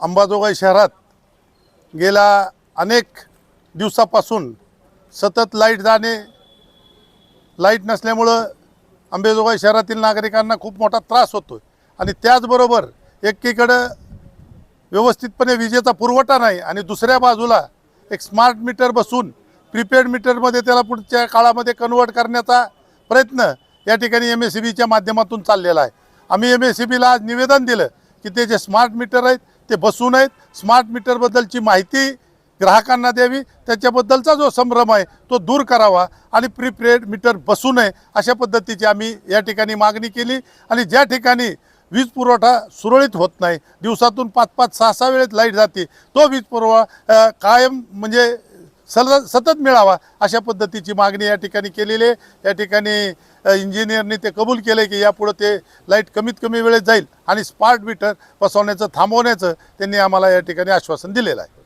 अंबाजोगाई शहरात गेल्या अनेक दिवसापासून सतत लाइट जाणे लाइट नसल्यामुळं अंबेजोगाई शहरातील नागरिकांना खूप मोठा त्रास होतो आणि त्याचबरोबर एकीकडं व्यवस्थितपणे विजेचा पुरवठा नाही आणि दुसऱ्या बाजूला एक स्मार्ट मीटर बसून प्रीपेड मीटरमध्ये त्याला पुढच्या काळामध्ये कन्वर्ट करण्याचा प्रयत्न या ठिकाणी एम एस सी बीच्या माध्यमातून चाललेला आहे. आम्ही एम एस सी बीला आज निवेदन दिलं की ते जे स्मार्ट मीटर आहेत ते बसू नयेत. स्मार्ट मीटरबद्दलची माहिती ग्राहकांना द्यावी. त्याच्याबद्दलचा जो संभ्रम आहे तो दूर करावा आणि प्रीपेड मीटर बसू नये अशा पद्धतीची आम्ही या ठिकाणी मागणी केली. आणि ज्या ठिकाणी वीज पुरवठा सुरळीत होत नाही दिवसातून पाच पाच सहा सहा वेळेत लाइट जाते तो वीज पुरवठा कायम म्हणजे सल सतत मिळावा अशा पद्धतीची मागणी या ठिकाणी केलेली आहे. या ठिकाणी इंजिनियरने ते कबूल केलं की यापुढं ते लाइट कमीत कमी वेळेत जाईल आणि स्मार्ट मीटर बसवण्याचं थांबवण्याचं त्यांनी आम्हाला या ठिकाणी आश्वासन दिलेलं आहे.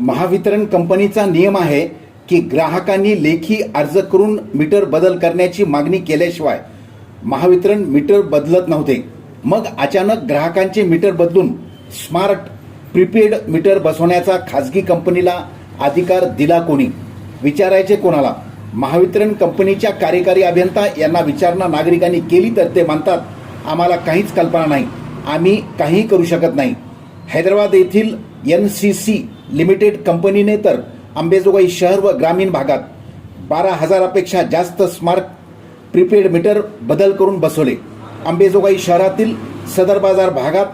महावितरण कंपनीचा नियम आहे की ग्राहकांनी लेखी अर्ज करून मीटर बदल करण्याची मागणी केल्याशिवाय महावितरण मीटर बदलत नव्हते. मग अचानक ग्राहकांचे मीटर बदलून स्मार्ट प्रीपेड मीटर बसवण्याचा खाजगी कंपनीला अधिकार दिला कोणी? विचारायचे कोणाला? महावितरण कंपनीच्या कार्यकारी अभियंता यांना विचारणा नागरिकांनी केली तर ते म्हणतात आम्हाला काहीच कल्पना नाही. आम्ही काहीही करू शकत नाही. हैदराबाद येथील एन सी सी लिमिटेड कंपनीने तर अंबेजोगाई शहर व ग्रामीण भागात बारा हजारापेक्षा जास्त स्मार्ट प्रीपेड मीटर बदल करून बसवले. अंबेजोगाई शहरातील सदर बाजार भागात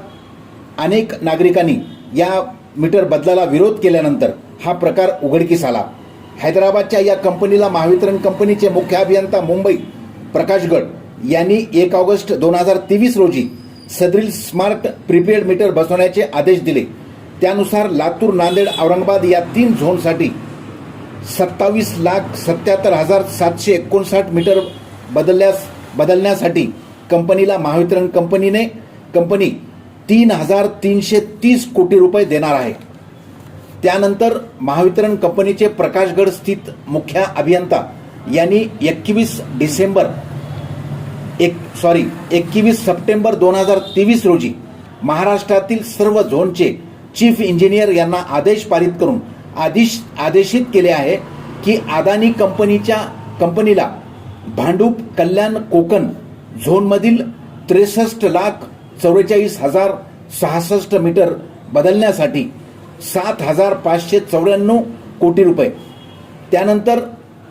अनेक नागरिकांनी या मीटर बदलाला विरोध केल्यानंतर हा प्रकार उघडकीस आला. हैदराबादच्या या कंपनीला महावितरण कंपनीचे मुख्य अभियंता मुंबई प्रकाशगड यांनी एक ऑगस्ट दोन हजार तेवीस रोजी सदरील स्मार्ट प्रीपेड मीटर बसवण्याचे आदेश दिले. त्यानुसार लातूर नांदेड औरंगाबाद या तीन झोनसाठी सत्तावीस लाख सत्याहत्तर हजार सातशे एकोणसाठ मीटर बदलल्यास बदलण्यासाठी कंपनीला महावितरण कंपनीने कंपनी तीन हजार तीनशे तीस कोटी रुपये देणार आहे. त्यानंतर महावितरण कंपनीचे प्रकाशगड स्थित मुख्य अभियंता यांनी एकवीस डिसेंबर एक सॉरी एकवीस सप्टेंबर दोन हजार तेवीस रोजी महाराष्ट्रातील सर्व झोनचे चीफ इंजिनियर यांना आदेश पारित करून आदेश आदेशित केले आहे की अदानी कंपनीच्या कंपनीला भांडूप कल्याण कोकण झोनमधील त्रेसष्ट लाख चौवेचाळीस हजार सहासष्ट मीटर बदलण्यासाठी सात हजार पाचशे चौऱ्याण्णव कोटी रुपये. त्यानंतर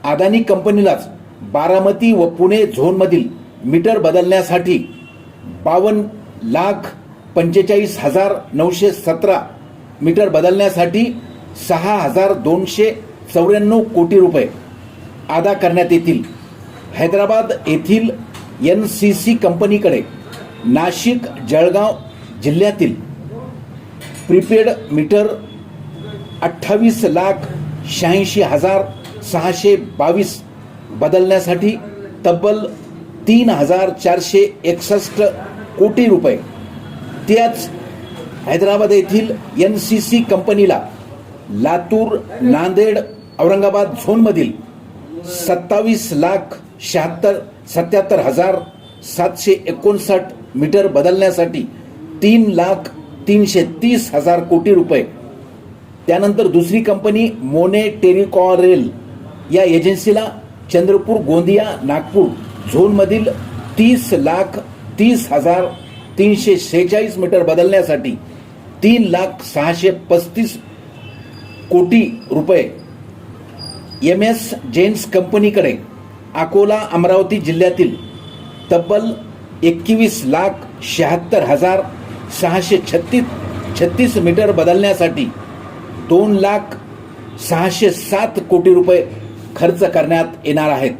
अदानी कंपनीलाच बारामती व पुणे झोनमधील मीटर बदलण्यासाठी बावन्न लाख पंचेचाळीस हजार नऊशे सतरा मीटर बदलण्यासाठी सहा हजार दोनशे चौऱ्याण्णव कोटी रुपये अदा करण्यात येतील. हैदराबाद येथील एन सी सी कंपनीकडे नाशिक जळगाव जिल्ह्यातील प्रीपेड मीटर अठ्ठावीस लाख शहाऐंशी हजार सहाशे बावीस बदलण्यासाठी तब्बल तीन हजार चारशे एकसष्ट कोटी रुपये. त्याच हैदराबाद येथील एन सी सी कंपनीला लातूर नांदेड औरंगाबाद झोनमधील सत्तावीस लाख शहात्तर सत्याहत्तर हजार सातशे एकोणसाठ मीटर बदलण्यासाठी तीन लाख तीनशे तीस हजार कोटी रुपये. त्यानंतर दुसरी कंपनी मोने टेरिकॉरेल या एजन्सीला चंद्रपूर गोंदिया नागपूर झोनमधील तीस लाख तीस हजार तीनशे शेहेचाळीस मीटर बदलण्यासाठी तीन लाख सहाशे पस्तीस कोटी रुपये. एम एस जेन्स कंपनीकडे अकोला अमरावती जिल्ह्यातील तब्बल एकवीस लाख शहात्तर हजार सहाशे छत्तीस छत्तीस मीटर बदलण्यासाठी दोन लाख सहाशे सात कोटी रुपये खर्च करण्यात येणार आहेत.